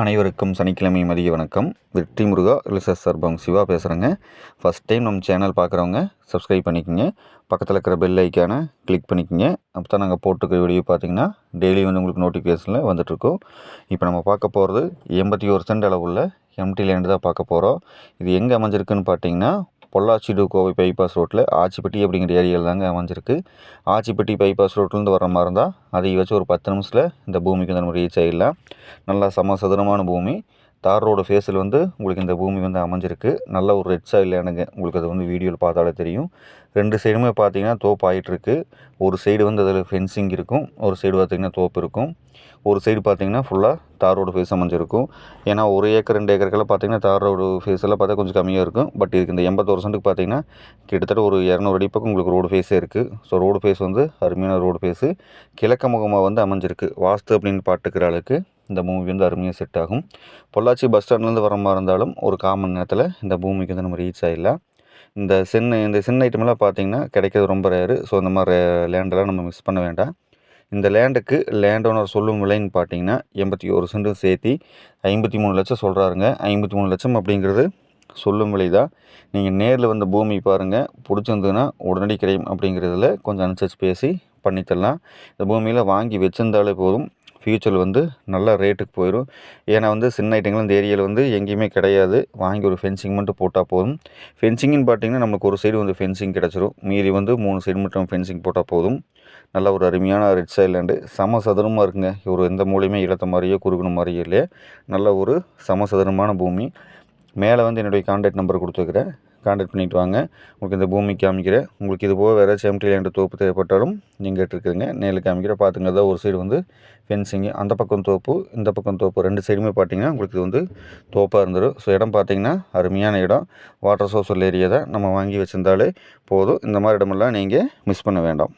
அனைவருக்கும் சனிக்கிழமை மதிய வணக்கம். வெற்றி முருகா ரிலிசஸ் சர்பம் சிவா பேசுகிறேங்க ஃபஸ்ட் டைம் நம்ம சேனல் பார்க்குறவங்க சப்ஸ்கிரைப் பண்ணிக்கோங்க. பக்கத்தில் இருக்கிற பெல் ஐக்கானை கிளிக் பண்ணிக்கோங்க. அப்போ தான் நாங்கள் போட்டுக்கிற வீடியோ பார்த்தீங்கன்னா டெய்லி வந்து உங்களுக்கு நோட்டிஃபிகேஷனில் வந்துட்ருக்கோம் இப்போ நம்ம பார்க்க போகிறது எண்பத்தி ஒரு சென்ட் அளவுள்ள எம்டி லேண்டு தான் பார்க்க போகிறோம் இது எங்கே அமைஞ்சிருக்குன்னு பார்த்தீங்கன்னா பொள்ளாச்சி டு கோவை பைபாஸ் ரோட்டில் ஆச்சிப்பட்டி அப்படிங்கிற ஏரியாவில் தாங்க அமைஞ்சிருக்கு. ஆச்சிப்பட்டி பைபாஸ் ரோட்லேருந்து வர மாதிரி இருந்தால் அதை வச்சு ஒரு பத்து நிமிஷத்தில் இந்த பூமிக்கு வந்து நம்ம ரீச் ஆகிடலாம் நல்லா சமசதுரமான பூமி. தார் ரோடு ஃபேஸில் வந்து உங்களுக்கு இந்த பூமி வந்து அமைஞ்சிருக்கு. நல்ல ஒரு ரெட் சாயில் எனக்கு உங்களுக்கு அது வந்து வீடியோவில் பார்த்தாலே தெரியும். ரெண்டு சைடுமே பார்த்தீங்கன்னா தோப்பு ஆகிட்டுருக்கு ஒரு சைடு வந்து அதில் ஃபென்சிங் இருக்கும். ஒரு சைடு பார்த்திங்கன்னா தோப்பு இருக்கும். ஒரு சைடு பார்த்திங்கன்னா ஃபுல்லாக தார் ரோடு ஃபேஸ் அமைஞ்சிருக்கும். ஏன்னா ஒரு ஏக்கர் ரெண்டு ஏக்கருக்கெல்லாம் பார்த்தீங்கன்னா தார் ரோடு ஃபேஸெல்லாம் பார்த்தா கொஞ்சம் கம்மியாக இருக்கும். பட் இதுக்கு இந்த எண்பது வருஷத்துக்கு பார்த்தீங்கன்னா கிட்டத்தட்ட ஒரு இரநூறு அடி பக்கம் உங்களுக்கு ரோடு ஃபேஸே இருக்குது ஸோ ரோடு ஃபேஸ் வந்து அருமையான ரோடு ஃபேஸு கிழக்க முகமாக வந்து அமைஞ்சிருக்கு. வாஸ்து அப்படின்னு பாட்டுக்கிற அளவுக்கு. இந்த பூமி வந்து அருமையாக செட் ஆகும். பொள்ளாச்சி பஸ் ஸ்டாண்ட்லேருந்து வர மாதிரி இருந்தாலும் ஒரு காமன் நேரத்தில் இந்த பூமிக்கு வந்து நம்ம ரீச் ஆகிடலாம் இந்த சின்ன இந்த சின்ன ஐட்டமெல்லாம் பார்த்தீங்கன்னா கிடைக்கிறது ரொம்ப ரேரு ஸோ இந்த மாதிரி லேண்டெல்லாம் நம்ம மிஸ் பண்ண வேண்டாம். இந்த லேண்டுக்கு லேண்ட் ஓனர் சொல்லும் விலைன்னு பார்த்தீங்கன்னா எண்பத்தி ஒரு சென்ட்டும் சேர்த்தி ஐம்பத்தி மூணு லட்சம் சொல்கிறாருங்க ஐம்பத்தி மூணு லட்சம் அப்படிங்கிறது சொல்லும் விலை தான் நீங்கள் நேரில் வந்த பூமி பாருங்கள் பிடிச்சிருந்ததுன்னா உடனடி கிடைக்கும் அப்படிங்கிறதுல கொஞ்சம் அனுசரித்து பேசி பண்ணித்தரலாம். இந்த பூமியில் வாங்கி வச்சிருந்தாலே போதும். ஃப்யூச்சரில் வந்து நல்ல ரேட்டுக்கு போயிடும் ஏன்னா வந்து சின்ன ஐட்டங்கள் இந்த ஏரியாவில் வந்து எங்கேயுமே கிடையாது. வாங்கி ஒரு ஃபென்சிங் மட்டும் போட்டால் போதும். ஃபென்சிங்னு பார்த்தீங்கன்னா நமக்கு ஒரு சைடு வந்து ஃபென்சிங் கிடச்சிரும். மீதி வந்து மூணு சைடு மட்டும் ஃபென்சிங் போட்டால் போதும். நல்ல ஒரு அருமையான ரெட் சைலேண்டு சம சதுரமாக இருக்குங்க. ஒரு எந்த மூலையுமே இழத்த மாதிரியோ குறுகுன மாதிரியோ இல்லையே. நல்ல ஒரு சமசதுரமான பூமி. மேலே வந்து என்னுடைய கான்டாக்ட் நம்பர் கொடுத்துருக்குறேன் கான்டாக்ட் பண்ணிட்டு வாங்க. உங்களுக்கு இந்த பூமி காமிக்கிறேன் உங்களுக்கு இது போக வேறு ஏதாச்சும் எம்டி தோப்பு தேவைப்பட்டாலும் நீங்கள் கேட்டுருக்குங்க நேரில் காமிக்கிற பார்த்துங்க தான் ஒரு சைடு வந்து ஃபென்சிங்கு அந்த பக்கம் தோப்பு இந்த பக்கம் தோப்பு ரெண்டு சைடுமே பார்த்தீங்கன்னா உங்களுக்கு இது வந்து தோப்பாக இருந்துடும் ஸோ இடம் பார்த்தீங்கன்னா அருமையான இடம். வாட்டர் சோர்ஸ் உள்ள ஏரியா தான் நம்ம வாங்கி வச்சுருந்தாலே போதும். இந்த மாதிரி இடமெல்லாம் நீங்கள் மிஸ் பண்ண வேண்டாம்.